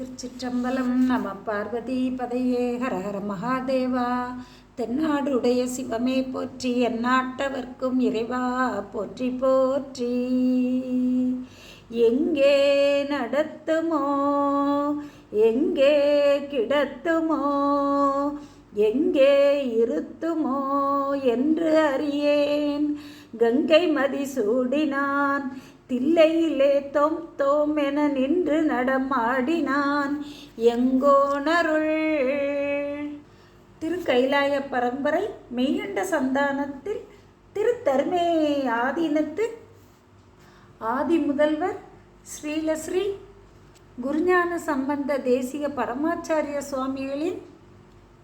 திருச்சிற்றம்பலம் நம பார்வதி பதையே ஹரஹர மகாதேவா தென்னாடுடைய சிவமே போற்றி எந்நாட்டவர்க்கும் இறைவா போற்றி போற்றி. எங்கே நடத்துமோ எங்கே கிடத்துமோ எங்கே இருத்துமோ என்று அறியேன். கங்கை மதி சூடினான் தில்லையிலே தோம் தோம் என நின்று நடமாடினான் எங்கோனருள் திருக்கைலாய பரம்பரை மெய்கண்ட சந்தானத்தில் திருத்தருமே ஆதீனத்து ஆதி முதல்வர் ஸ்ரீலஸ்ரீ குருஞான சம்பந்த தேசிய பரமாச்சாரிய சுவாமிகளின்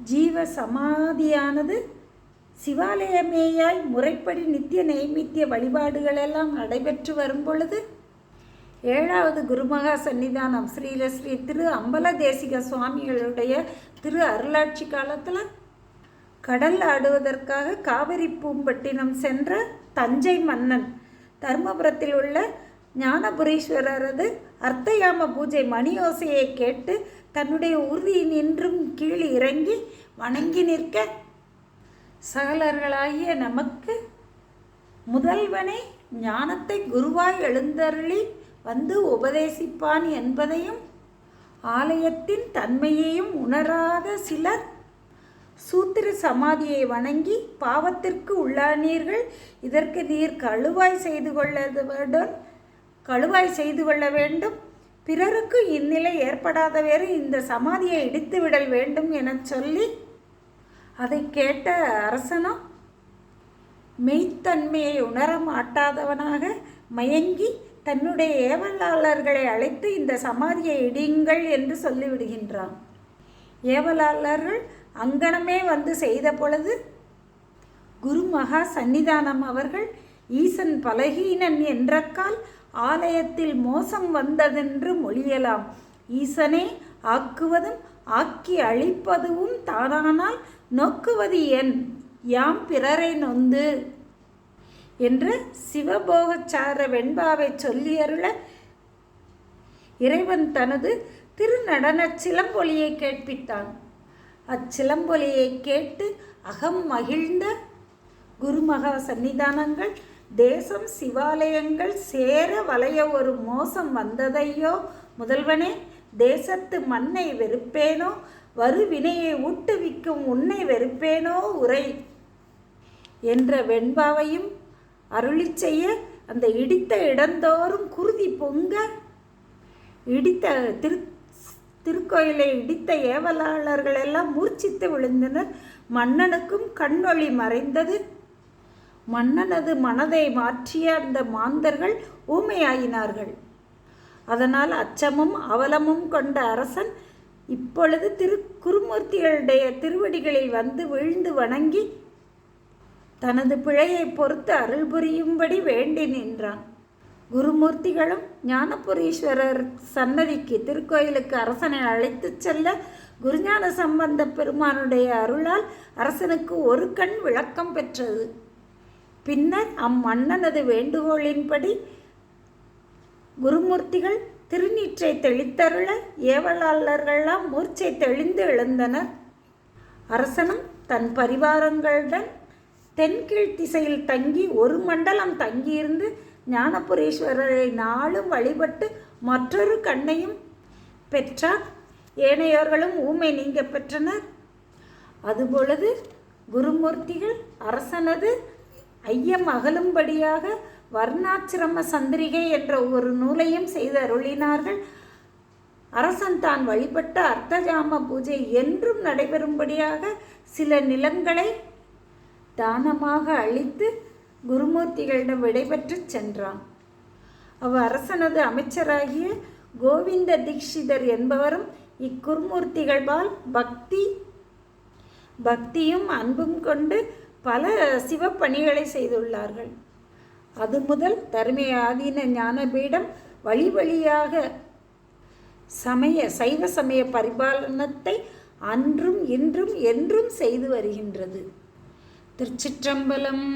ஜீவ சமாதியானது சிவாலயமேயாய் முறைப்படி நித்திய நைமித்திய வழிபாடுகளெல்லாம் நடைபெற்று வரும் பொழுது ஏழாவது குருமகா சன்னிதானம் ஸ்ரீலஸ்ரீ திரு அம்பல தேசிக சுவாமிகளுடைய திரு அருளாட்சி காலத்தில் கடல் ஆடுவதற்காக காவிரி பூம்பட்டினம் சென்ற தஞ்சை மன்னன் தர்மபுரத்தில் உள்ள ஞானபுரீஸ்வரரது அர்த்தயாம பூஜை மணியோசையை கேட்டு தன்னுடைய உறுதியினின்றும் கீழ் இறங்கி வணங்கி நிற்க சகலர்களாகிய நமக்கு முதல்வனே ஞானத்தை குருவாய் எழுந்தருளி வந்து உபதேசிப்பான் என்பதையும் ஆலயத்தின் தன்மையையும் உணராத சிலர் சூத்திர சமாதியை வணங்கி பாவத்திற்கு உள்ளானீர்கள். இதற்கு நீர் கழுவாய் செய்து கொள்ள வேண்டும். கழுவாய் செய்து கொள்ள வேண்டும். பிறருக்கு இந்நிலை ஏற்படாத வேறு இந்த சமாதியை இடித்து விடல் வேண்டும் எனச் சொல்லி அதை கேட்ட அரசனும் மெய்த்தன்மையை உணர மாட்டாதவனாக மயங்கி தன்னுடைய ஏவலாளர்களை அழைத்து இந்த சமாதியை இடியுங்கள் என்று சொல்லிவிடுகின்றான். ஏவலாளர்கள் அங்கனமே வந்து செய்த பொழுது குருமகா சன்னிதானம் அவர்கள் ஈசன் பலகீனன் என்றக்கால் ஆலயத்தில் மோசம் வந்ததென்று மொழியலாம். ஈசனே ஆக்குவதும் ஆக்கி அழிப்பதுவும் தானானால் நோக்குவது என் யாம் பிறரை நொந்து என்று சிவபோகச்சார வெண்பாவை சொல்லியருள இறைவன் தனது திருநடன சிலம்பொலியை கேட்பித்தான். அச்சிலம்பொலியை கேட்டு அகம் மகிழ்ந்த குருமகா சன்னிதானங்கள் தேசம் சிவாலயங்கள் சேர வளைய ஒரு மோசம் வந்ததையோ? முதல்வனே தேசத்து மண்ணை வெறுப்பேனோ? வருவினையை ஊட்டுவிக்கும் உன்னை வெறுப்பேனோ உரை என்ற வெண்பாவையும் அருளி செய்ய அந்த இடித்த இடந்தோறும் குருதி பொங்க இடித்த திரு திருக்கோயிலை இடித்த ஏவலாளர்கள் எல்லாம் மூர்ச்சித்து விழுந்தனர். மன்னனுக்கும் கண்ணொளி மறைந்தது. மன்னனது மனதை மாற்றிய அந்த மாந்தர்கள் ஊமையாயினார்கள். அதனால் அச்சமும் அவலமும் கொண்ட அரசன் இப்பொழுது திரு குருமூர்த்திகளுடைய திருவடிகளில் வந்து விழுந்து வணங்கி தனது பிழையை பொறுத்து அருள் புரியும்படி வேண்டி நின்றான். குருமூர்த்திகளும் ஞானபுரீஸ்வரர் சன்னதிக்கு திருக்கோயிலுக்கு அரசனை அழைத்துச் செல்ல குருஞான சம்பந்த பெருமானுடைய அருளால் அரசனுக்கு ஒரு கண் விளக்கம் பெற்றது. பின்னர் அம்மன்னனது வேண்டுகோளின்படி குருமூர்த்திகள் திருநீற்றை தெளித்தருள ஏவலாளர்கள்லாம் மூர்ச்சை தெளிந்து எழுந்தனர். அரசனும் தன் பரிவாரங்களுடன் தென்கீழ் திசையில் தங்கி ஒரு மண்டலம் தங்கியிருந்து ஞானபுரீஸ்வரரை நாளும் வழிபட்டு மற்றொரு கண்ணையும் பெற்றார். ஏனையோர்களும் ஊமை நீங்க பெற்றனர். அதுபொழுது குருமூர்த்திகள் அரசனது ஐயம் அகலும்படியாக வர்ணாச்சிரம சந்திரிகை என்ற ஒரு நூலையும் செய்து அருளினார்கள் அரசன் தான் வழிபட்ட அர்த்தஜாம பூஜை என்றும் நடைபெறும்படியாக சில நிலங்களை தானமாக அளித்து குருமூர்த்திகளிடம் விடைபெற்று சென்றான். அவ் அரசனது அமைச்சராகிய கோவிந்த தீக்ஷிதர் என்பவரும் இக்குருமூர்த்திகள்பால் பக்தி பக்தியும் அன்பும் கொண்டு பல சிவப்பணிகளை செய்துள்ளார்கள். அது முதல் தருமையாதீன ஆதீன ஞானபீடம் வழி வழியாக சமய சைவ சமய பரிபாலனத்தை அன்றும் இன்றும் என்றும் செய்து வருகின்றது. திருச்சிற்றம்பலம்